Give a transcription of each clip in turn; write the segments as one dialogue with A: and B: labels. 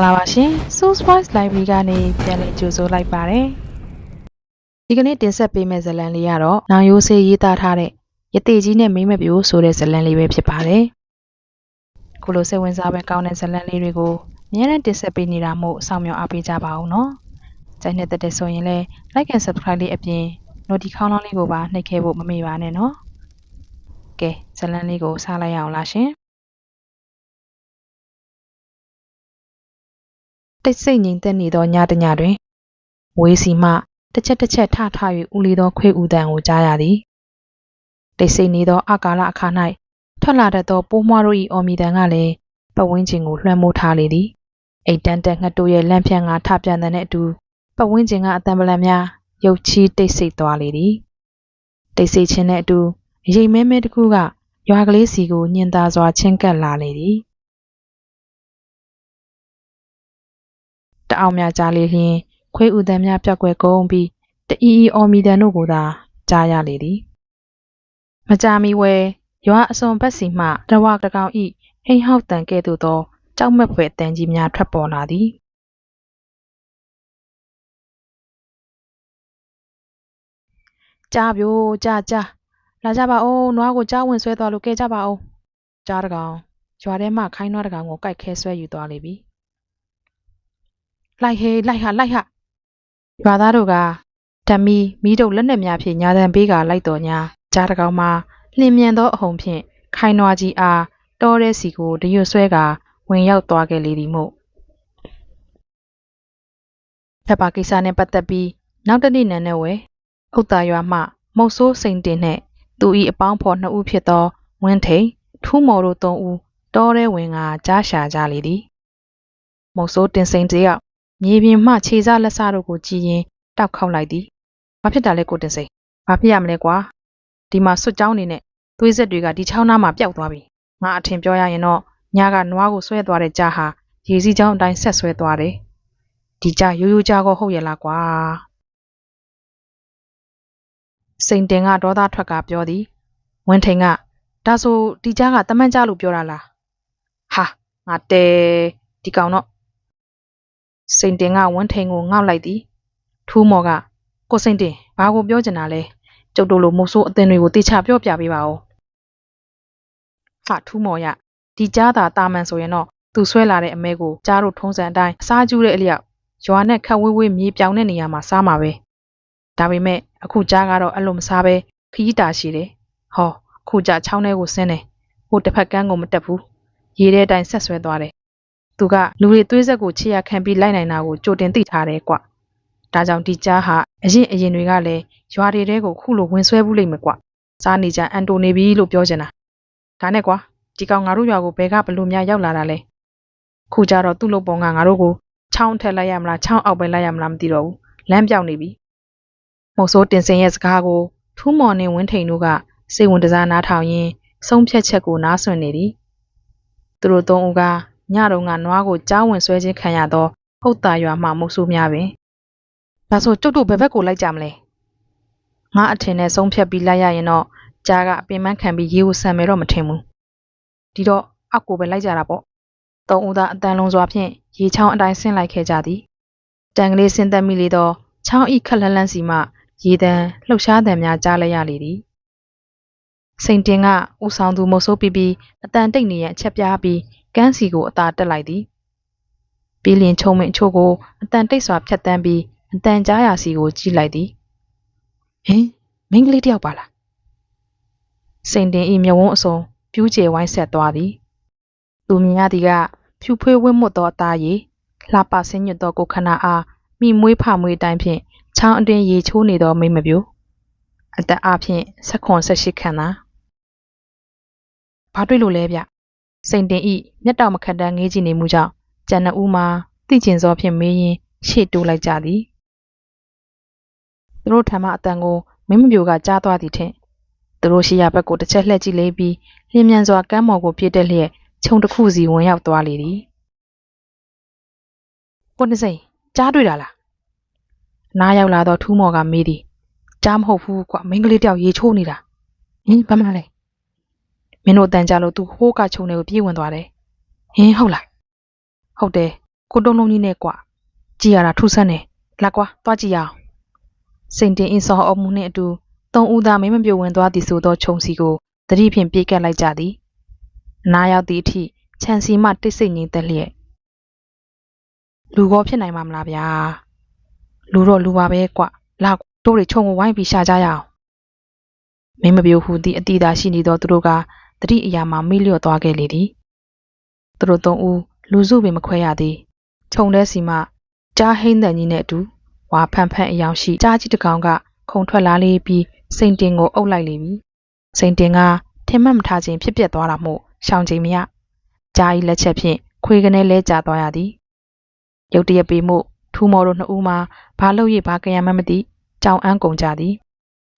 A: ္ဂလာပါရှင် Source Voice Library ကနေပြန်လည်ကြိုဆိုလိုက်ပါတယ်ဒီကနေ့တင်ဆက်ပေးမယ့်ဇာတ်လမ်းလေးကတော့နောင်ရိုးစေးရေးသားထားတဲ့ရတေကြီးနဲ့မိမ့်မပြိုးဆိုတဲ့ဇာတ်လမ်းလေးပဲဖြစ်ပါတယ်ခုလိုစိတ်ဝင်စားပဲကောင်းတဲ့ဇာတ်လမ်းလေးတွေကိုအများနဲ့တင်ဆက်ပေးနေတာမို့စောင့်မျှော်အားပေးကြပါဦးနော်ကြိုက်နေတဲ့တဲ့ဆိုရင်လည်း like and subscribe လေးအပြင် notification ခေါင်းလောင်းလေးကိုပါနှိပ်ခဲ့ဖို့မမေ့ပါနဲ့နော်ကဲဇာတ်လမ်းလေးကိုစားလိုက်ရအောင်လားရှင် တိတ်ဆိတ်ငြိမ်သက်နေသောညတစ်ညတွင်ဝေးစီမှတစ်ချက်တစ်ချက်ထထ၍ဦးလီသောခွေးဦးတန်ကိုကြားရသည်တိတ်ဆိတ်နေသောအကာလအခါ၌ထွက်လာတတ်သောပိုးမွားတို့၏အော်မီတန်ကလည်းပတ်ဝန်းကျင်ကိုလွှမ်းမိုးထားလေသည်အိတ်တန်တက်ငှက်တို့ရဲ့လန့်ဖြန့်ကထပြန်တဲ့အတူပတ်ဝန်းကျင်ကအတံပလံများရုပ်ချီးတိတ်ဆိတ်သွားလေသည်တိတ်ဆိတ်ခြင်းနှင့်အတူအရိပ်မဲမဲတစ်ခုကရွာကလေးစီကိုညင်သာစွာချင်းကပ်လာလေသည် တအောင်များကြားလေလျင်ခွေးဥတန်များပြောက်ကွယ်ကုန်ပြီးတအီအီအော်မီတန်တို့ကိုသာကြားရလေသည်မကြာမီဝဲရွာအစွန်ဘက်စီမှတဝတကောင်ဤဟိန်ဟောက်တန်ကဲ့သို့သောကြောက်မက်ဖွယ်အတန်ကြီးများထွက်ပေါ်လာသည်ကြားပြိုကြားကြားလာကြပါဦးနွားကိုကြားဝင်ဆွဲသွားလို့ကဲကြပါဦးကြားတကောင်ရွာထဲမှခိုင်းနွားတကောင်ကိုကြိုက်ခဲဆွဲယူသွားလေပြီ လိုက်ဟေးလိုက်ဟာလိုက်ဟာရွာသားတို့ကဓမီမိတို့လက်နက်များဖြင့်ညာတံပေးကလိုက်တော်ညာကြားတကောင်မှာလျင်မြန်သောအဟုန်ဖြင့်ခိုင်နွားကြီးအားတောတဲ့စီကိုတရွတ်ဆွဲကဝင်ရောက်သွားခဲ့လေသည်မို့ထပ်ပါကိစ္စနှင့်ပတ်သက်ပြီးနောက်တစ်နေ့နံနက်ဝဲဥတ္တာရွာမှ မုတ်ဆိုးစိန်တင်နှင့်သူ၏အပေါင်းဖော်နှစ်ဦးဖြစ်သောဝင်းထိန်ထူးမော်တို့သုံးဦးတောထဲဝင်ကကြားရှာကြလေသည် မုတ်ဆိုးတင်စိန်တယောက် မြေပြင်မှခြေစားလက်စားတို့ကိုကြည်ရင်တောက်ခောက်လိုက်သည်။ဘာဖြစ်တာလဲကိုတင်စိန်။ဘာဖြစ်ရမလဲကွာ။ဒီမှာစွတ်ကြောင်းနေနဲ့သွေးဆက်တွေကဒီချောင်းသားမှာပျောက်သွားပြီ။ငါအထင်ပြောရရင်တော့ညကနွားကိုဆွဲသွားတဲ့ကြားဟာရေစီးချောင်းအတိုင်းဆက်ဆွဲသွားတယ်။ဒီကြားရိုးရိုးကြားကိုဟုတ်ရဲ့လားကွာ။စိန်တင်ကဒေါသထွက်ကပြောသည်။ဝင်းထိန်ကဒါဆိုဒီကြားကတမန်ကြားလို့ပြောတာလား။ဟာငါတဲဒီကောင်တော့ စိန်တင်ကဝန်းထိန်ကိုငေါက်လိုက်သည်ထူးမော်ကကိုစိန်တင်ဘာကိုပြောချင်တာလဲကျုပ်တို့လိုမုတ်ဆိုးအသင်တွေကိုတေချာပြောပြပေးပါဦးဟာထူးမော်ရဒီကြားသာတာမန်ဆိုရင်တော့သူဆွဲလာတဲ့အမဲကိုကြားတို့ထုံးစံအတိုင်းအစားကျူးတဲ့အလျောက်ရွာနဲ့ခက်ဝေးဝေးမြေပြောင်တဲ့နေရာမှာစားမှာပဲဒါပေမဲ့အခုကြားကတော့အဲ့လိုမစားပဲခီးတာရှိတယ်ဟောအခုကြားချောင်းထဲကိုဆင်းတယ်ဟိုတစ်ဖက်ကန်းကိုမတက်ဘူးရေထဲအတိုင်းဆက်ဆွဲသွားတယ် သူကလူတွေသွေးဆက်ကိုခြေရခံပြီးလိုက်နိုင်တာကိုကြိုတင်သိထားတယ်ကွ။ဒါကြောင့်ဒီကြားဟာအရင်အရင်တွေကလည်းရွာတွေတဲကိုခုလိုဝင်ဆွဲဘူးလိမ့်မယ်ကွ။စားနေကြအန်တိုနေပြီလို့ပြောချင်တာ။ဒါနဲ့ကွာဒီကောင်ငါတို့ရွာကိုဘယ်ကဘလို့များရောက်လာတာလဲ။ခုကြတော့သူ့လိုပုံကငါတို့ကိုချောင်းထက်လိုက်ရမလားချောင်းအောက်ပဲလိုက်ရမလားမသိတော့ဘူး။လမ်းပြောင်းနေပြီ။မုတ်ဆိုးတင်စင်ရဲ့စကားကိုထူးမော်နဲ့ဝင်းထိန်တို့ကစိတ်ဝင်တစားနားထောင်ရင်းဆုံးဖြတ်ချက်ကိုနားဆွင့်နေသည်။သူတို့သုံးဦးက ညတုန်းကနွားကိုကြားဝင်ဆွဲခြင်းခံရသောဟုတ်တာရွာမှမုတ်ဆိုးများပင်ဒါဆိုကျုပ်တို့ဘယ်ဘက်ကိုလိုက်ကြမလဲငါအထင်နဲ့ဆုံးဖြတ်ပြီးလိုက်ရရင်တော့ကြားကအပင်ပန်းခံပြီးရေကိုဆန်မယ်တော့မထင်ဘူးဒီတော့အောက်ကိုပဲလိုက်ကြတာပေါ့သုံးဦးသားအတန်လုံးစွာဖြင့်ရေချောင်းအတိုင်းဆင်းလိုက်ခဲ့ကြသည်တန်ကလေးဆင်းသက်မိလေသောချောင်းဤခက်လှမ်းလှမ်းစီမှရေတံလှုပ်ရှားတံများကြားလိုက်ရလေသည်စိန်တင်ကဥဆောင်သူမုတ်ဆိုးပြီးပြီးအတန်တိတ်နေရန်အချက်ပြားပြီး ကန်းစီကိုအသာတက်လိုက်သည်ပြီးလျင်ချုံမင်အချို့ကိုအတန်တိတ်စွာဖြတ်တန်းပြီးအတန်ကြားရာစီကိုကြည့်လိုက်သည်ဟင်မိန်းကလေးတယောက်ပါလားစိန်တင်ဤမျက်ဝန်းအစုံပြူးကျယ်ဝိုင်းဆက်သွားသည်သူမြင်ရသည်ကဖြူဖွေးဝင့်မွတ်သောအသားရည်လှပဆင်းညွတ်သောကိုယ်ခန္ဓာအားမိမွေးဖမွေးတိုင်းဖြင့်ချောင်းအတွင်ရေချိုးနေသောမိန်းမပြူအသက်အားဖြင့်ဆက်ခွန်ဆက်ရှိခန့်သာဘာတွေ့လို့လဲဗျ စိန်တင်ဤမျက်တောင်မခတ်တန်းငေးကြည့်နေမှုကြောင့်ကျန်နှစ်ဦးမှာသိကျင်စောဖြင့်မေးရင်းရှေ့တိုးလိုက်ကြသည်သူတို့ထံမှအတန်ကိုမင်းမပြိုကကြားသွားသည်ထင်သူတို့ရှိရာဘက်ကိုတစ်ချက်လှည့်ကြည့်လေပြီးလျင်မြန်စွာကမ်းမော်ကိုပြည့်တက်လျက်ခြုံတစ်ခုစီဝင်ရောက်သွားလေသည်ကိုနစိန်ကြားတွေ့တာလားနားရောက်လာတော့ထူးမော်ကမေးသည်ကြားမဟုတ်ဘူးကွမိန်းကလေးတယောက်ရေချိုးနေတာဟင်ဘာမှလဲမ င်းတို့အတန်ကြလို့သူဟိုးကခြုံတွေကိုပြေးဝင်သွားတယ်ဟင်ဟုတ်လားဟုတ်တယ်ကိုတုံးလုံးကြီးနဲ့ကွာကြည်ရတာထူးဆန်းတယ်လာကွာသွားကြည့်ရအောင်စိန်တင်အင်းစောအုံမှုနှင့်အတူသုံးဦးသားမင်းမပြိုဝင်သွားသည်ဆိုသောခြုံစီကိုတတိဖြင့်ပြေးကပ်လိုက်ကြသည်အနာရောက်သည့်အထိခြံစီမှတိတ်ဆိတ်ငြိမ်သက်လျက်လူကောဖြစ်နိုင်မှာမလားဗျာလူတော့လူပါပဲကွာလာတို့တွေခြုံကိုဝိုင်းပြီးရှာကြရအောင်မင်းမပြိုဟူသည့်အတိအသာရှိနေသောသူတို့က တတိအရာမှမေ့လျော့သွားခဲ့လေသည်သူတို့သုံးဦးလူစုပင်မခွဲရသေးခြုံတဲ့စီမှကြားဟိမ့်တန်ကြီးနဲ့အတူဝါဖန်ဖန်အယောင်ရှိကြားကြီးတစ်ကောင်ကခုံထွက်လာလေပြီးစိန်တင်ကိုအုပ်လိုက်လေပြီစိန်တင်ကထင်မှတ်မထားခြင်းဖြစ်ပျက်သွားတာမို့ရှောင်ချိန်မရကြားဤလက်ချက်ဖြင့်ခွေးကနေလဲကျသွားရသည်ရုတ်တရက်ပေမှုထူမော်တို့နှစ်ဦးမှာဘာလို့ရဘာကြံရမှန်းမသိကြောင်အန်းကုန်ကြသည်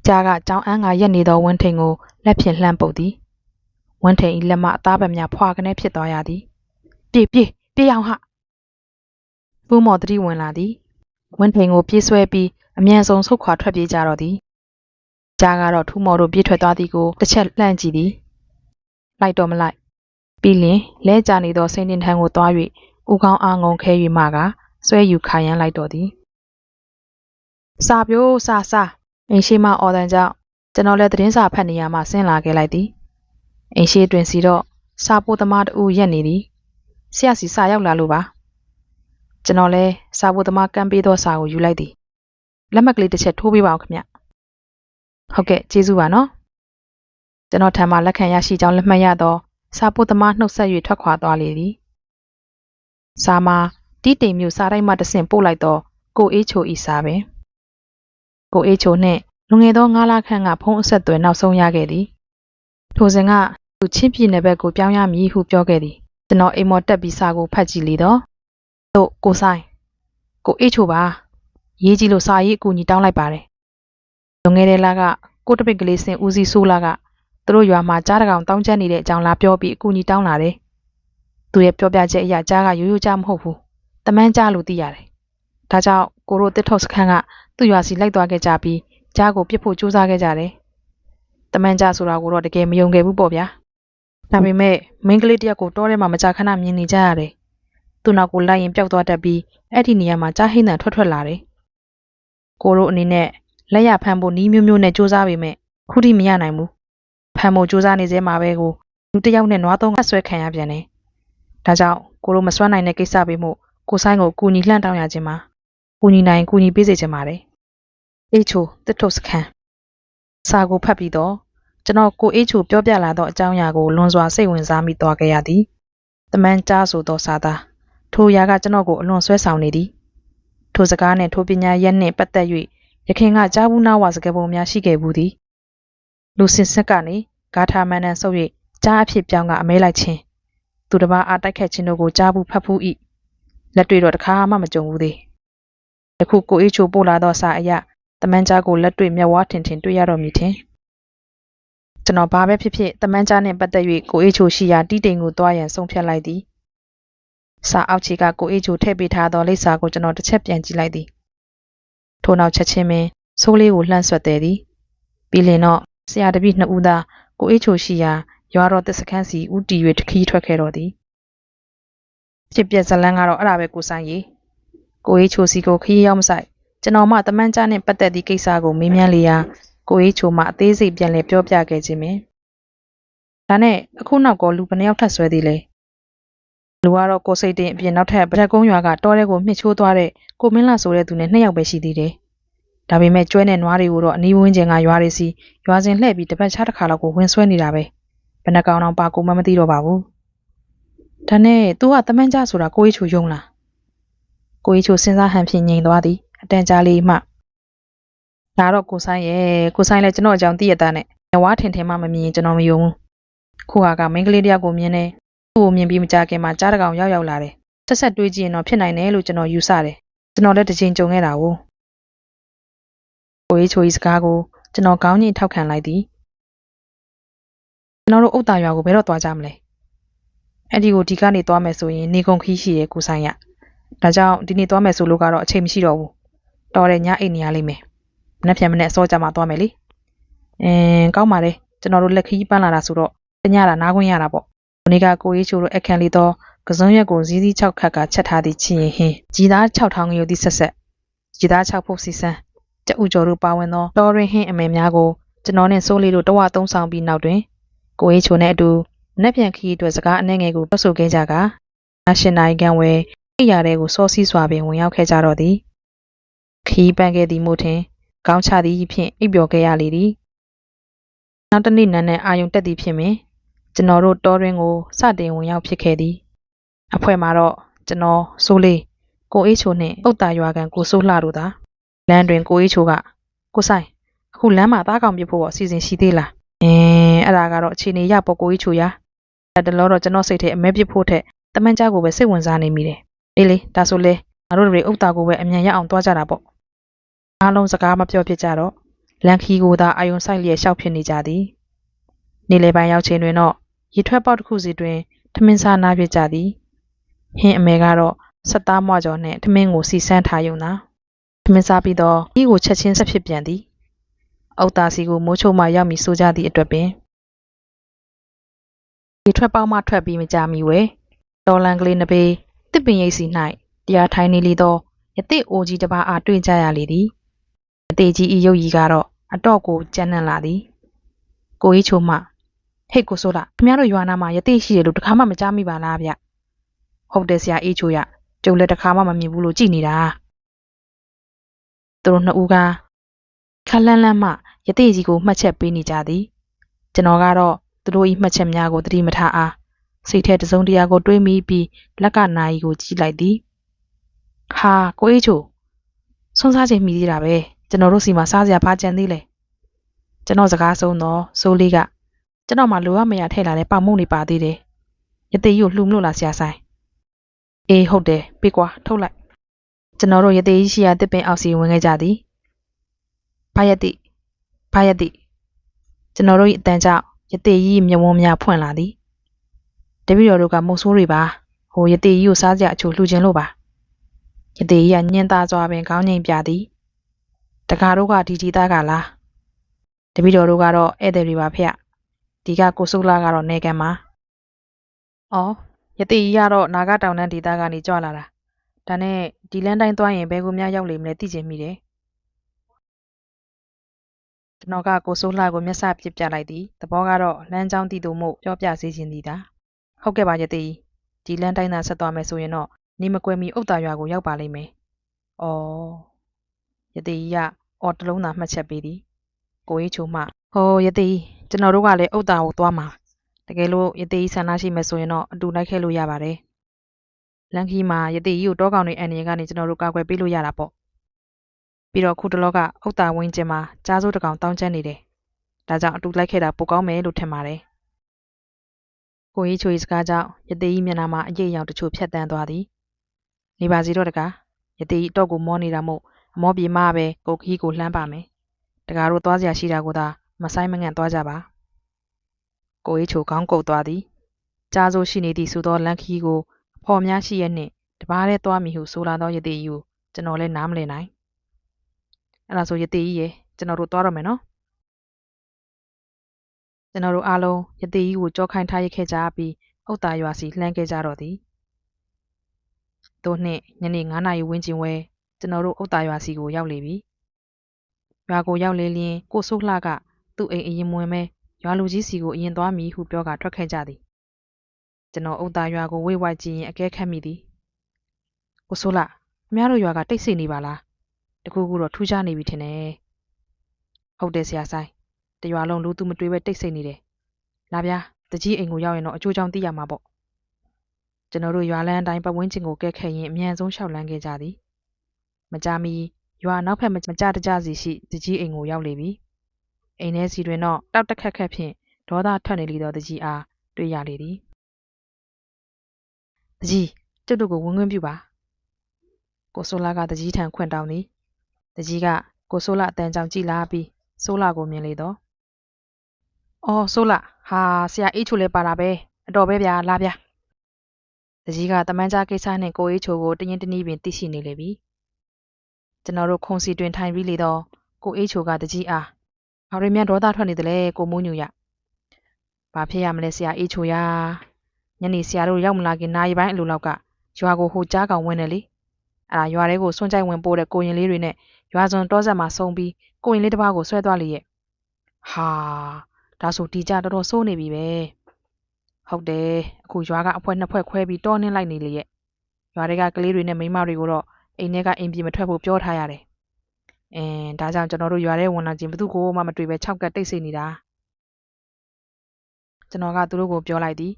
A: ကြားကကြောင်အန်းကရက်နေသောဝင်းထိန်ကိုလက်ဖြင့်လှမ်းပုတ်သည် ဝင်းထိန်ဤလက်မအသားပံများဖွာကနေဖြစ်သွားရသည်ပြေးပြေးပြေးအောင်ဟပူးမော်တတိဝင်လာသည်ဝင်းထိန်ကိုပြေးဆွဲပြီးအမြန်ဆုံးဆုတ်ခွာထွက်ပြေးကြတော့သည်ကြားကတော့ထူမော်တို့ပြေးထွက်သွားသည်ကိုတစ်ချက်လှမ်းကြည့်သည်လိုက်တော့မလိုက်ပြီးလျင်လဲကျနေသောစိန်တင်ထံကိုသွား၍ဦးကောင်းအာငုံခဲ၍မှကဆွဲယူခါရမ်းလိုက်တော့သည်စာပြိုးစာစာအိမ်ရှိမအော်တန်ကြောင့်ကျွန်တော်လည်းသတင်းစာဖတ်နေရမှဆင်းလာခဲ့လိုက်သည် အိမ်ရှိတွင်စီတော့စာပိုးသမားတူရက်နေသည်ဆရာစီစာရောက်လာလို့ပါကျွန်တော်လည်းစာပိုးသမားကမ်းပေးသောစာကိုယူလိုက်သည်လက်မှတ်ကလေးတစ်ချက်ထိုးပေးပါဦးခင်ဗျဟုတ်ကဲ့ကျေးဇူးပါနော်ကျွန်တော်ထံမှလက်ခံရရှိကြောင်းလက်မှတ်ရသောစာပိုးသမားနှုတ်ဆက်၍ထွက်ခွာသွားလေသည်စာမှာတီးတိမ်မျိုးစာတိုင်းမှတဆင့်ပို့လိုက်တော့ကိုအေးချိုဤစာပင်ကိုအေးချိုနှင့်လူငယ်သောငါးလခန့်ကဖုံးအဆက်အသွယ်နောက်ဆုံးရခဲ့သည်ထိုစဉ်ကသူ ချင်းပြည်နယ်ဘက်ကိုပြောင်းရမည်ဟုပြောခဲ့သည်ကျွန်တော်အိမ်မော်တက်ပြီးစာကိုဖတ်ကြည့်လေတော့တို့ကိုဆိုင်ကိုအေးချိုပါရေးကြည့်လို့စာရေးအကူအညီတောင်းလိုက်ပါတယ်လူငယ်တဲ့လာကကိုတပိတ်ကလေးစင်ဦးစီးဆိုးလာကသူတို့ရွာမှာကြားတကောင်တောင်းကျမ်းနေတဲ့အကြောင်းလာပြောပြီးအကူအညီတောင်းလာတယ်သူရဲ့ပြောပြချက်အရကြားကရိုးရိုးကြားမဟုတ်ဘူးတမန်းကြားလို့သိရတယ်ဒါကြောင့်ကိုတို့တစ်ထုပ်စခန်းကသူ့ရွာစီလိုက်သွားခဲ့ကြပြီးကြားကိုပြစ်ဖို့ကြိုးစားခဲ့ကြတယ်တမန်းကြားဆိုတာကိုတော့တကယ်မယုံခဲ့ဘူးပေါ့ဗျာ ဒါပေမဲ့မိန်းကလေးတယောက်ကိုတောထဲမှာမကြာခဏမြင်နေကြရတယ်သူ့နောက်ကိုလိုက်ရင်ပျောက်သွားတတ်ပြီးအဲ့ဒီနေရာမှာကြားဟိန်းတန်ထွက်ထွက်လာတယ်ကိုတို့အနေနဲ့လက်ရဖမ်းဖို့နီးမျိုးမျိုးနဲ့စူးစမ်းပေမဲ့ခုထိမရနိုင်ဘူးဖမ်းဖို့စူးစမ်းနေသေးမှာပဲကိုလူတစ်ယောက်နဲ့နွားသုံးကဆွဲခံရပြန်တယ်ဒါကြောင့်ကိုတို့မစွမ်းနိုင်တဲ့ကိစ္စပဲမို့ကိုဆိုင်ကိုကူညီလှမ်းတောင်းရခြင်းမှာကူညီနိုင်ကူညီပေးစေချင်ပါတယ်အေးချိုတစ်ထုပ်စခန်းစာကိုဖတ်ပြီးတော့ ကျွန်တော်ကိုအေးချိုပြောပြလာသောအကြောင်းအရာကိုလွန်စွာစိတ်ဝင်စားမိသွားခဲ့ရသည်တမန်ကြားဆိုသောစာသားထိုအရာကကျွန်တော်ကိုအလွန်ဆွဲဆောင်နေသည်ထိုစကားနှင့်ထိုပညာရက်နှင့်ပတ်သက်၍ရခင်ကကြားဘူးနာဝစကားပုံများရှိခဲ့ဘူးသည်လူစင်စစ်ကနေဂါထာမန်နန်ဆုပ်၍ကြားအဖြစ်ပြောင်းကအမဲလိုက်ခြင်းသူတစ်ပါးအားတိုက်ခတ်ခြင်းတို့ကိုကြားဘူးဖတ်ဖူး၏လက်တွေ့တော့တစ်ခါမှမကြုံဘူးသေးယခုကိုအေးချိုပို့လာသောစာအရတမန်ကြားကိုလက်တွေ့မျက်ဝါးထင်ထင်တွေ့ရတော့မည်ထင် ကျွန်တော်ဘာပဲဖြစ်ဖြစ်တမန်ကြားနှင့်ပတ်သက်၍ကိုအေးချိုရှိရာတီးတိမ်ကိုတွားရန်ဆုံးဖြတ်လိုက်သည်စာအောက်ခြေကကိုအေးချိုထည့်ပေးထားသောလိပ်စာကိုကျွန်တော်တစ်ချက်ပြန်ကြည့်လိုက်သည်ထို့နောက်ချက်ချင်းပင်ဆိုးလေးကိုလှမ်းဆွတ်သည်သည်ပြီးလင်တော့ဆရာတပည့်နှစ်ဦးသာကိုအေးချိုရှိရာရွာတော်သစ်စခန်းစီဦးတီ၍တခီးထွက်ခဲ့တော်သည်ဖြစ်ပြက်ဇလန်းကတော့အဲ့ဒါပဲကိုဆိုင်ရီကိုအေးချိုစီကိုခရီးရောက်မဆိုင်ကျွန်တော်မှတမန်ကြားနဲ့ပတ်သက်သည့်ကိစ္စကိုမေးမြန်းလေရာ ကိုအေးချိုမှအသေးစိတ်ပြန်လည်ပြောပြခဲ့ခြင်းပင်ဒါနဲ့အခုနောက်ကလူဘယ်နှယောက်ထပ်ဆွဲသေးလဲလူကတော့ကိုစိတ်တင်အပြင်နောက်ထပ်ဗရက်ကုန်းရွာကတောထဲကိုမြှစ်ချိုးသွားတဲ့ကိုမင်းလာဆိုတဲ့သူနဲ့နှစ်ယောက်ပဲရှိသေးတယ်။ဒါပေမဲ့ကျွဲနဲ့နွားတွေကိုတော့အနီးဝန်းကျင်ကရွာတွေစီရွာစဉ်လှည့်ပြီးတစ်ပတ်ခြားတစ်ခါလောက်ကိုဝင်ဆွဲနေတာပဲ။ဘယ်နှကောင်တော့ပါကိုမှမသိတော့ပါဘူး။ဒါနဲ့ तू ကတမန်ကြဆိုတာကိုကြီးချိုယုံလား။ကိုကြီးချိုစဉ်းစားဟန်ဖြင့်ငြိမ်သွားသည်အတန်ကြာလေးမှ ဒါတော့ကိုဆိုင်ရဲ့ကိုဆိုင်လည်းကျွန်တော်အကြောင်းသိရတဲ့နဲ့ဝါထင်ထင်မှမမြင်ရင်ကျွန်တော်မယုံဘူး။ခုဟာကမိန်းကလေးတယောက်ကိုမြင်နေသူ့ကိုမြင်ပြီးမကြခင်မှာကြားတကောင်ရောက်ရောက်လာတယ်။ဆက်ဆက်တွေးကြည့်ရင်တော့ဖြစ်နိုင်တယ်လို့ကျွန်တော်ယူဆတယ်။ကျွန်တော်လည်းတစ်ချိန်ကြုံခဲ့တာကို။ကိုကြီးချိုကြီးစကားကိုကျွန်တော်ကောင်းကြီးထောက်ခံလိုက်သည်။ကျွန်တော်တို့ဥတ္တာရွာကိုဘယ်တော့သွားကြမလဲ။အဲ့ဒီကိုဒီကနေသွားမယ်ဆိုရင်နေကုန်ခီးရှိရဲ့ကိုဆိုင်ရ။ဒါကြောင့်ဒီနေ့သွားမယ်ဆိုလို့ကတော့အချိန်မရှိတော့ဘူး။တော်တယ်ညအိတ်နေရလိမ့်မယ်။ မနေ့ပြန်မနေ့အစောကြမှာသွားမယ်လေ။အင်းကောင်းပါလေကျွန်တော်တို့လက်ခီးပန်းလာတာဆိုတော့တညတာနားခွင့်ရတာပေါ့။ဒီနေ့ကကိုကြီးချိုတို့အခန့်လေးတော့ကစုံရက်ကိုဇီးသီး6ခတ်ကချက်ထားသည့်ချင်ရင်ဟင်းကြည်သား6000ရုပ်သည့်ဆက်ဆက်ကြည်သား6ဖို့စီစံကျဥကျော်တို့ပါဝင်သောတော်ရင်ဟင်းအမေများကိုကျွန်တော်နှင့်စိုးလေးတို့တဝသုံးဆောင်ပြီးနောက်တွင်ကိုအေးချိုနှင့်အတူနက်ပြန်ခီးအတွက်စကားအနှဲငယ်ကိုပြောဆိုခဲ့ကြကာအရှင်နိုင်ကန်ဝဲအိယာတဲ့ကိုစောစီးစွာပင်ဝင်ရောက်ခဲ့ကြတော့သည်ခီးပန်းခဲ့သည်မို့ထင် ကောင်းချသည်ဖြင့်အိပ်ပျော်ခဲ့ရလေသည်နောက်တစ်နေ့နန်းနဲ့အာယုံတက်သည်ဖြင့်ပင်ကျွန်တော်တို့တောရင်းကိုစတင်ဝင်ရောက်ဖြစ်ခဲ့သည်အဖွဲမှာတော့ကျွန်တော်စိုးလေးကိုအေးချိုနှင့်ဥတ္တာရွာကန်ကိုစိုးလှတို့သာလမ်းတွင်ကိုအေးချိုကကိုဆိုင်အခုလမ်းမှာသားကောင်ပြဖို့အစီအစဉ်ရှိသေးလားအင်းအဲ့ဒါကတော့အခြေအနေရပေါ့ကိုအေးချိုရအဲ့တလောတော့ကျွန်တော်စိတ်ထဲအမဲပြဖို့ထက်တမန်ကြကိုပဲစိတ်ဝင်စားနေမိတယ်အေးလေဒါဆိုလဲငါတို့တွေဥတ္တာကိုပဲအမြန်ရအောင်တွားကြတာပေါ့ အားလုံးစကားမပြောဖြစ်ကြတော့လန်ခီကိုသာအာယုံဆိုင်လျက်ရှောက်ဖြစ်နေကြသည်နေလေပိုင်းရောက်ချိန်တွင်တော့ရေထွက်ပေါက်တစ်ခုစီတွင်ထမင်းစားနားဖြစ်ကြသည်ဟင်းအမေကတော့ဆက်သားမွကျော်နှင့်ထမင်းကိုစီစမ်းထားယုံသာထမင်းစားပြီးတော့ဤကိုချက်ချင်းဆက်ဖြစ်ပြန်သည်အုတ်သားစီကိုမိုးချုံမှရောက်မီဆိုကြသည့်အတွက်ပင်ရေထွက်ပေါက်မှထွက်ပြီးမကြမီဝဲတော်လန်ကလေးနှစ်ပေတစ်ပင်ရိပ်စီ၌တရားထိုင်နေလေသောယတိအိုကြီးတစ်ပါးအားတွေ့ကြရလေသည် ယတိကြီးဤရုပ်ရည်ကတော့အတော့ကိုကြမ်းနံလာသည်ကိုကြီးချိုမှဟေ့ကိုဆိုလာခင်ဗျားတို့ရွာနာမှာယတိရှိတယ်လို့တခါမှမကြားမိပါလားဗျဟုတ်တယ်ဆရာအေးချိုရကျုပ်လည်းတခါမှမမြင်ဘူးလို့ကြည်နေတာသူတို့နှစ်ဦးကခက်လန်းလန်းမှယတိကြီးကိုမှတ်ချက်ပေးနေကြသည်ကျွန်တော်ကတော့သူတို့ဤမှတ်ချက်များကိုသတိမထားအားစိတ်ထဲတစုံတရာကိုတွေးမိပြီးလက်ကနာရီကိုကြည့်လိုက်သည်ဟာကိုအေးချိုဆွန်းစားချိန်မိသေးတာပဲ ကျွန်တော်တို့စီမှာစားစရာဘာကြံသေးလဲကျွန်တော်စကားဆုံးတော့စိုးလေးကကျွန်တော်မှလိုရမရထည့်လာတဲ့ပေါင်မုံနေပါသေးတယ်ယတိကြီးကိုလှူမလို့လားဆရာဆိုင်အေးဟုတ်တယ်ပြေးကွာထုတ်လိုက်ကျွန်တော်တို့ယတိကြီးရှိရာတစ်ပင်အောက်စီဝင်ခဲ့ကြသည်ဘာယတိဘာယတိကျွန်တော်တို့၏အတန်ကြောင့်ယတိကြီးမျက်ဝန်းများဖွင့်လာသည်တပည့်တော်တို့ကမုတ်ဆိုးတွေပါဟိုယတိကြီးကိုစားစရာအချို့လှူခြင်းလို့ပါယတိကြီးကညင်သားစွာပင်ခေါင်းငိမ်ပြသည် တကားတို့ကဒီဒီသားကလားတပည့်တော်တို့ကတော့ဧည့်သည်တွေပါဖေဒီကကိုစိုးလာကတော့နေကံမှာအော်ယတိကြီးကတော့နာဂတောင်တန်းဒေသကနေကြွလာတာဒါနဲ့ဒီလန်းတိုင်းသွားရင်ဘယ်ကိုများရောက်လိမ့်မလဲသိချင်မိတယ်ကျွန်တော်ကကိုစိုးလှကိုမျက်စပစ်ပြလိုက်သည်သဘောကတော့လမ်းကြောင်းတည်သူမှုပြောပြစေခြင်းသည်သာဟုတ်ကဲ့ပါယတိကြီးဒီလန်းတိုင်းသာဆက်သွားမယ်ဆိုရင်တော့နေမကွယ်မီဥတ္တာရွာကိုရောက်ပါလိမ့်မယ်။အော်ယတိကြီးက အော်တလုံးသာမှတ်ချက်ပေးသည်။ကိုကြီးချိုမှဟိုယတိကျွန်တော်တို့ကလည်းဥတ္တာကိုသွားမှာ။တကယ်လို့ယတိကြီးဆန္ဒရှိမယ်ဆိုရင်တော့အတူလိုက်ခဲ့လို့ရပါတယ်။လန်ခီမှာယတိကြီးကိုတောကောင်တွေအန်ရီကနေကျွန်တော်တို့ကာကွယ်ပေးလို့ရတာပေါ့။ပြီးတော့ခုတလောကဥတ္တာဝင်းကျင်မှာကြားစိုးတကောင်တောင်းကျမ်းနေတယ်။ဒါကြောင့်အတူလိုက်ခဲ့တာပိုကောင်းမယ်လို့ထင်ပါတယ်။ကိုကြီးချိုကြီးစကားကြောင့်ယတိကြီးမျက်နှာမှာအရေးအယောင်တချို့ဖြတ်တန်းသွားသည်။နေပါစီတော့တကားယတိကြီးတော့ကိုမောနေတာမို့ အမောပြေမပဲကိုခီးကိုလှမ်းပါမယ်။တကားတို့သွားစရာရှိတာကိုသာမဆိုင်မငန့်သွားကြပါ။ကိုကြီးချိုကောင်းကုတ်သွားသည်။ကြားစိုးရှိနေသည့်ဆိုသောလန်ခီကိုဖော်များရှိရဲ့နှင့်တပားတည်းသွားမည်ဟုဆိုလာသောယတိကြီးကိုကျွန်တော်လည်းနားမလည်နိုင်။အဲ့ဒါဆိုယတိကြီးရေကျွန်တော်တို့သွားတော့မယ်နော်။ကျွန်တော်တို့အားလုံးယတိကြီးကိုကြောခိုင်းထားရခဲ့ကြပြီးဥတ္တာရွာစီလှမ်းခဲ့ကြတော့သည်။တို့နှင့်ညနေ9နာရီဝန်းကျင်ဝဲ ကျွန်တော်တို့ဥတ္တာရွာစီကိုရောက်လေပြီ။ရွာကိုရောက်လေလျင်ကိုစိုးလှကသူ့အိမ်အရင်မဝင်မဲရွာလူကြီးစီကိုအရင်သွားမည်ဟုပြောကထွက်ခဲ့ကြသည်။ကျွန်တော်ဥတ္တာရွာကိုဝိတ်ဝိုက်ကြည့်ရင်အကဲခတ်မိသည်။ကိုစိုးလှအများတို့ရွာကတိတ်ဆိတ်နေပါလား။တကူကူတော့ထူးခြားနေပြီထင်တယ်။ဟုတ်တယ်ဆရာဆိုင်။တရွာလုံးလူသူမတွေ့ပဲတိတ်ဆိတ်နေတယ်။လာဗျာတကြီးအိမ်ကိုရောက်ရင်တော့အကျိုးကြောင့်သိရမှာပေါ့။ကျွန်တော်တို့ရွာလန်းအတိုင်းပတ်ဝန်းကျင်ကိုကဲခတ်ရင်အမြန်ဆုံးရှောက်လန်းခဲ့ကြသည်။ မကြမီရွာနောက်ဖက်မကြတကြစီရှိတကြီးအိမ်ကိုရောက်လေပြီ။အိမ်ထဲစီတွင်တော့တောက်တခက်ခက်ဖြင့်ဒေါသထွက်နေလေသောတကြီးအားတွေ့ရလေသည်။တကြီးကျုပ်တို့ကိုဝင်ခွင့်ပြုပါ။ကိုဆိုလာကတကြီးထံခွင့်တောင်းသည်။တကြီးကကိုဆိုလာအတန်ကြောင့်ကြည်လာပြီးဆိုလာကိုမြင်လေတော့။အော်ဆိုလာဟာဆရာအေးချိုလည်းပါတာပဲအတော်ပဲဗျာလာဗျာ။တကြီးကတမန်ကြားကိစ္စနဲ့ကိုအေးချိုကိုတရင်တနည်းပင်သိရှိနေလေပြီ။ ကျွန်တော်တို့ခုံစီတွင်ထိုင်ပြီးလေတော့ကိုအေးချိုကတကြီးအားဘာတွေမြန်ဒေါသထွက်နေသလဲကိုမိုးညူရ။ဘာဖြစ်ရမလဲဆရာအေးချိုရညနေဆရာတို့ရောက်မလာခင်နာရီပိုင်းအလိုလောက်ကရွာကိုဟိုကြားကောင်ဝင်တယ်လေအဲ့ဒါရွာထဲကိုစွန့်ကြိုက်ဝင်ပို့တဲ့ကိုရင်လေးတွေနဲ့ရွာစွန်တောဆက်မှာဆုံးပြီးကိုရင်လေးတစ်ပါးကိုဆွဲသွားလေရဲ့ဟာဒါဆိုဒီကြတော်တော်စိုးနေပြီပဲဟုတ်တယ်အခုရွာကအဖွဲနှစ်ဖွဲခွဲပြီးတောနှင်းလိုက်နေလေရဲ့ရွာတွေကကလေးတွေနဲ့မိန်းမတွေကိုတော့ အိမ်ထဲကအိမ်ပြေမထွက်ဖို့ပြောထားရတယ်အင်းဒါကြောင့်ကျွန်တော်တို့ရွာထဲဝင်လာခြင်းဘသူကိုမှမတွေ့ပဲ၆ကတ်တိတ်ဆိတ်နေတာကျွန်တော်ကသူတို့ကိုပြောလိုက်သည်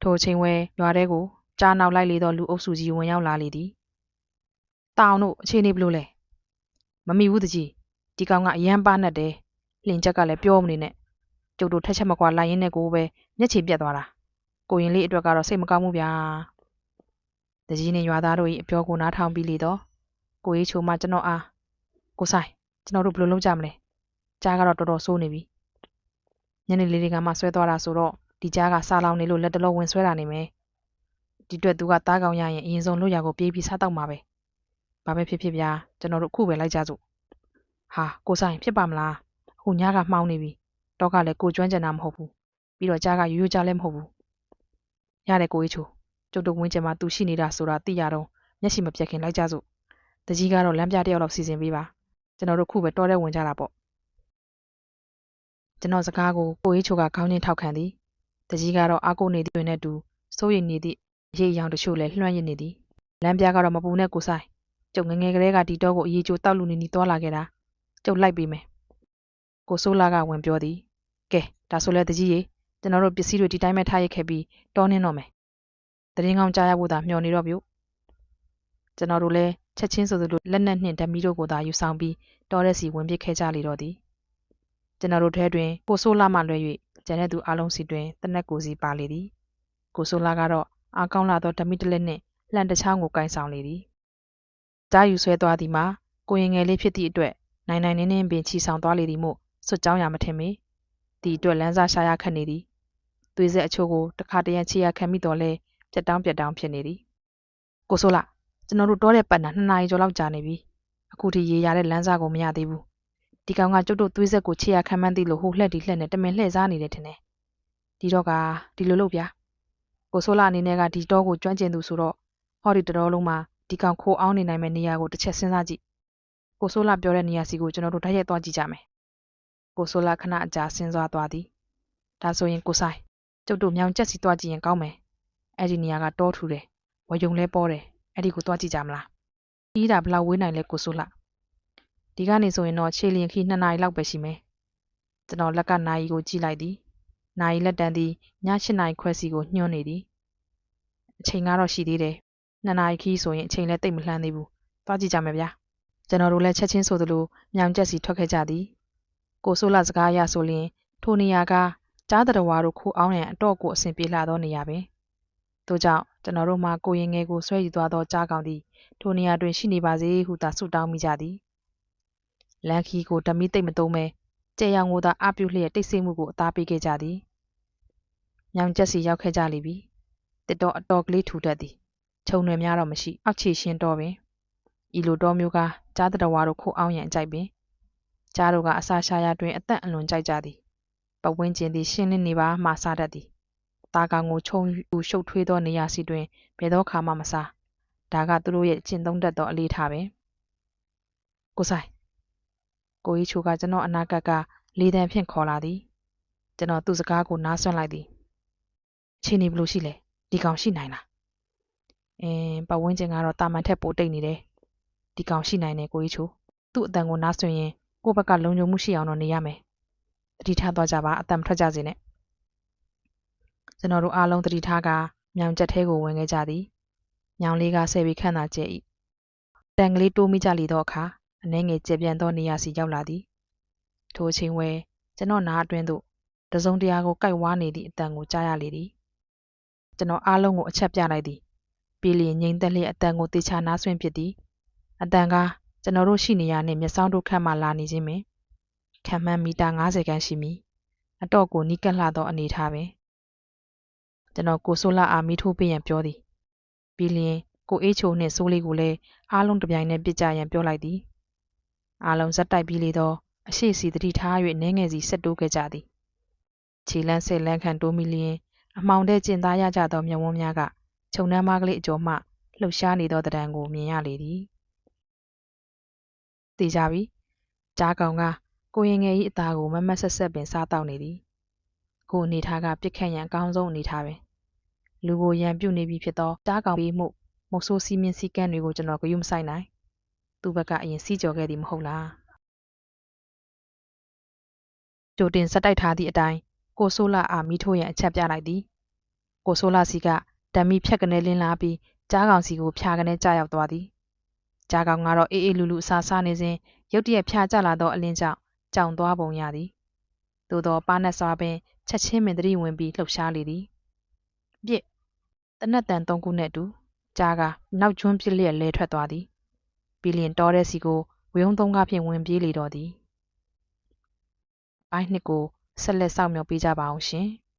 A: ထိုအချိန်ဝဲရွာထဲကိုကြားနောက်လိုက်လေသောလူအုပ်စုကြီးဝင်ရောက်လာလေသည်။တောင်တို့အခြေအနေဘလို့လဲ။မမိဘူးတကြီးဒီကောင်ကအရန်ပါနဲ့တယ်။လင်ချက်ကလည်းပြောမနေနဲ့။ကျုပ်တို့ထက်ချက်မကွာလိုက်ရင်းနဲ့ကိုပဲမျက်ခြေပြတ်သွားတာ။ကိုရင်လေးအတွက်ကတော့စိတ်မကောင်းဘူးဗျာ။ တကြီးနဲ့ရွာသားတို့၏အပြောကိုနားထောင်ပြီးလေတော့ကိုကြီးချိုမှကျွန်တော်အားကိုဆိုင်ကျွန်တော်တို့ဘယ်လိုလုပ်ကြမလဲ။ကြားကတော့တော်တော်ဆိုးနေပြီ။ညနေလေးတွေကမှဆွဲသွားတာဆိုတော့ဒီကြားကစားလောင်နေလို့လက်တလုံးဝင်ဆွဲတာနေမယ်။ဒီအတွက်သူကတားကောင်ရရင်အရင်ဆုံးလွတ်ရကိုပြေးပြီးစားတော့မှာပဲ။ဘာပဲဖြစ်ဖြစ်ဗျာကျွန်တော်တို့အခုပဲလိုက်ကြစို့။ဟာကိုဆိုင်ဖြစ်ပါမလား။အခုညကမှောင်နေပြီ။တော့ကလည်းကိုကျွမ်းကျင်တာမဟုတ်ဘူး။ပြီးတော့ကြားကရိုးရိုးကြားလည်းမဟုတ်ဘူး။ရတယ်ကိုကြီးချို ကျုပ်တို့ဝင်းကျင်မှာသူရှိနေတာဆိုတာသိရတော့မျက်စိမပြတ်ခင်လိုက်ကြစို့။တကြီးကတော့လမ်းပြတစ်ယောက်လောက်စီစဉ်ပေးပါ။ကျွန်တော်တို့ခုပဲတော်တဲ့ဝင်ကြတာပေါ့။ကျွန်တော်စကားကိုကိုကြီးချိုကခေါင်းချင်းထောက်ခံသည်။တကြီးကတော့အာကိုနေသည်တွင်နဲ့တူစိုးရိမ်နေသည့်ရေအရောင်တချို့လည်းလွှမ်းရစ်နေသည်လမ်းပြကတော့မပူနဲ့ကိုဆိုင်ကျုပ်ငယ်ငယ်ကလေးကဒီတော့ကိုအရေးချိုးတောက်လူနေနီသွားလာခဲ့တာကျုပ်လိုက်ပေးမယ်ကိုဆိုးလာကဝင်ပြောသည်ကဲဒါဆိုလဲတကြီးရေကျွန်တော်တို့ပစ္စည်းတွေဒီတိုင်းပဲထားရခဲ့ပြီးတောင်းနှင်းတော့မယ် တရင်ကောင်းကြားရဖို့သာမျှော်နေတော့ပြုကျွန်တော်တို့လည်းချက်ချင်းဆိုသလိုလက်နက်နှင့်ဓမီတို့ကိုသာယူဆောင်ပြီးတောတဲ့စီဝင်ပစ်ခဲ့ကြလေတော့သည်ကျွန်တော်တို့ထဲတွင်ကိုဆိုးလာမှလွှဲ၍ကျန်တဲ့သူအလုံးစီတွင်တနက်ကိုစီပါလေသည်ကိုဆိုးလာကတော့အားကောင်းလာသောဓမိတလက်နှင့်လှန်တစ်ချောင်းကိုကင်ဆောင်လေသည်ကြားယူဆွဲသွားသည်မှာကိုရင်ငယ်လေးဖြစ်သည့်အတွက်နိုင်နိုင်နင်းနင်းပင်ချီဆောင်သွားလေသည်မို့စွတ်ကြောင်းရမထင်မေဒီအတွက်လမ်းစာရှာရခက်နေသည်သွေးဆက်အချို့ကိုတစ်ခါတရံချီရခံမိတော့လဲ ပြက်တောင်းပြက်တောင်းဖြစ်နေသည်ကိုဆိုးလာကျွန်တော်တို့တောတဲ့ပတ်နာနှစ်နာရီကျော်လောက်ကြာနေပြီအခုထိရေရတဲ့လမ်းစာကိုမရသေးဘူးဒီကောင်ကကျုပ်တို့သွေးဆက်ကိုချီရခံမှန်းသိလို့ဟိုလှက်ဒီလှက်နဲ့တမင်လှည့်စားနေတယ်ထင်တယ်ဒီတော့ကဒီလိုလုပ်ဗျာကိုဆိုးလာအနေနဲ့ကဒီတော့ကိုကျွမ်းကျင်သူဆိုတော့ဟောဒီတတော်လုံးမှာဒီကောင်ခိုးအောင်နေနိုင်မယ့်နေရာကိုတစ်ချက်စဉ်းစားကြည့်ကိုဆိုးလာပြောတဲ့နေရာစီကိုကျွန်တော်တို့တိုက်ရိုက်သွားကြည့်ကြမယ်ကိုဆိုးလာခဏအကြာစဉ်းစားသွားသည်ဒါဆိုရင်ကိုဆိုင်ကျုပ်တို့မြောင်ကျက်စီသွားကြည့်ရင်ကောင်းမယ် အဲ့ဒီနေရာကတောထူတယ်ဝယုံလဲပေါ်တယ်အဲ့ဒီကိုသွားကြည့်ကြမလားကြီးတာဘလောက်ဝေးနိုင်လဲကိုဆိုးလာဒီကနေဆိုရင်တော့ခြေလျင်ခီ2နာရီလောက်ပဲရှိမယ်ကျွန်တော်လက်ကနာရီကိုကြည့်လိုက်သည်နာရီလက်တန်းသည်ည8နာရီခွဲစီကိုညွှန်းနေသည်အချိန်ကတော့ရှိသေးတယ်နှစ်နာရီခီးဆိုရင်အချိန်လည်းတိတ်မလှမ်းသေးဘူးသွားကြည့်ကြမယ်ဗျာကျွန်တော်တို့လည်းချက်ချင်းဆိုသလိုမြောင်ကျက်စီထွက်ခဲ့ကြသည်ကိုဆိုးလာစကားအရဆိုရင်ထိုနေရာကကြားတရဝါတို့ခိုးအောင်ရန်အတော့ကိုအဆင်ပြေလာသောနေရာပင် ထို့ကြောင့်ကျွန်တော်တို့မှကိုရင်ငယ်ကိုဆွဲယူသွားသောကြားကောင်သည်ထိုနေရာတွင်ရှိနေပါစေဟုသာဆုတောင်းမိကြသည်လန်ခီကိုဓမီသိမ့်မသုံးမဲကြဲရောင်ကိုသာအပြုလျက်တိတ်ဆိတ်မှုကိုအသားပေးခဲ့ကြသည်။မြောင်ကျက်စီရောက်ခဲ့ကြလိမ့်ပြီ။တစ်တော်အတော်ကလေးထူတတ်သည်။ခြုံနယ်များတော့မရှိ။အောက်ခြေရှင်းတော့ပင်ဤလိုတော်မျိုးကကြားတတော်ဝါတို့ခိုးအောင်ရန်ကြိုက်ပင်ကြားတို့ကအစာရှာရတွင်အသက်အလွန်ကြိုက်ကြသည်။ပဝင်းကျင်သည်ရှင်းလင်းနေပါမှစားတတ်သည်။ တာကောင်ကိုခြုံယူရှုပ်ထွေးသောနေရာစီတွင်ဘယ်သောခါမှမစား။ဒါကသူတို့ရဲ့ကျင့်သုံးတတ်သောအလေးထားပင်။ကိုဆိုင်ကိုကြီးချိုကကျွန်တော်အနာကကလေတံဖြင့်ခေါ်လာသည်ကျွန်တော်သူ့စကားကိုနားဆွင့်လိုက်သည်အချိန်နေဘလို့ရှိလဲဒီကောင်ရှိနိုင်လားအင်းပတ်ဝန်းကျင်ကတော့တာမန်ထက်ပိုတိတ်နေတယ်ဒီကောင်ရှိနိုင်တယ်ကိုကြီးချိုသူ့အတန်ကိုနားဆွင့်ရင်ကိုယ့်ဘက်ကလုံခြုံမှုရှိအောင်တော့နေရမယ်တတိထားသွားကြပါအတန်မထွက်ကြစေနဲ့ ကျွန်တော်တို့အားလုံးတတိထားကမြောင်ချက်ထဲကိုဝင်ခဲ့ကြသည်မြောင်လေးကဆယ်ပြီးခန့်သာကျဲ၏တန်ကလေးတိုးမိကြလေသောအခါအနှဲငယ်ကျေပြန့်သောနေရာစီရောက်လာသည်ထိုအချိန်ဝဲကျွန်တော်နားအတွင်းသို့တစုံတရာကိုကိုက်ဝါးနေသည့်အတန်ကိုကြားရလေသည်ကျွန်တော်အားလုံးကိုအချက်ပြလိုက်သည်ပြီးလျင်ငိမ့်သက်လျက်အတန်ကိုတေချာနားဆွင့်ဖြစ်သည်အတန်ကကျွန်တော်တို့ရှိနေရနှင့်မျက်စောင်းတို့ခန့်မှလာနေခြင်းပင်ခံမှန်းမီတာ90ခန်းရှိမည်အတော့ကိုနီးကပ်လှသောအနေထားပင် ကျွန်တော်ကိုဆိုလာအာမီထိုးပေးရန်ပြောသည်ပြီးလျင်ကိုအေးချိုနှင့်စိုးလေးကိုလည်းအားလုံးတပြိုင်နက်ပြစ်ကြရန်ပြောလိုက်သည်အားလုံးဇက်တိုက်ပြီးလေသောအရှိစီတတိထား၍နင်းငယ်စီဆက်တိုးခဲ့ကြသည်ခြေလန်းဆယ်လန်းခန့်တိုးမီလျင်အမှောင်ထဲကျင်သားရကြသောမျက်ဝန်းများကခြုံနှမ်းမကလေးအကျော်မှလှုပ်ရှားနေသောတံတန်ကိုမြင်ရလေသည်သိကြပြီကြားကောင်ကကိုရင်ငယ်၏အသားကိုမမတ်ဆက်ဆက်ပင်စားတောက်နေသည် ကိုအနေထားကပြစ်ခတ်ရန်အကောင်းဆုံးအနေထားပဲလူကိုရန်ပြုတ်နေပြီဖြစ်သောကြားကောင်ပေးမှုမုတ်ဆိုးစီမင်းစည်းကမ်းတွေကိုကျွန်တော်ဂရုမစိုက်နိုင်သူ့ဘက်ကအရင်စီးကြော်ခဲ့သည်မဟုတ်လားကြိုတင်စက်တိုက်ထားသည့်အတိုင်းကိုဆိုးလာအားမိထိုးရန်အချက်ပြလိုက်သည်ကိုဆိုးလာစီကဓာမီဖြတ်ကနေလင်းလာပြီးကြားကောင်စီကိုဖျာကနေကြာရောက်သွားသည်ကြားကောင်ကတော့အေးအေးလူလူအစားစားနေစဉ်ရုတ်တရက်ဖျာကျလာသောအလင်းကြောင့်ကြောင်သွားပုံရသည်သို့သောပါနက်စွာပင် ချက်ချင်းပင်သတိဝင်ပြီးလှုပ်ရှားလေသည်ပြစ်တနက်တန်သုံးခုနှင့်အတူကြားကနောက်ကျွန်းပြစ်လျက်လဲထွက်သွားသည်ပြီးလျင်တောတဲ့စီကိုဝေုံသုံးကားဖြင့်ဝင်ပြေးလေတော့သည်ပိုင်းနှစ်ကိုဆက်လက်စောင့်မျှော်ပေးကြပါအောင်ရှင်။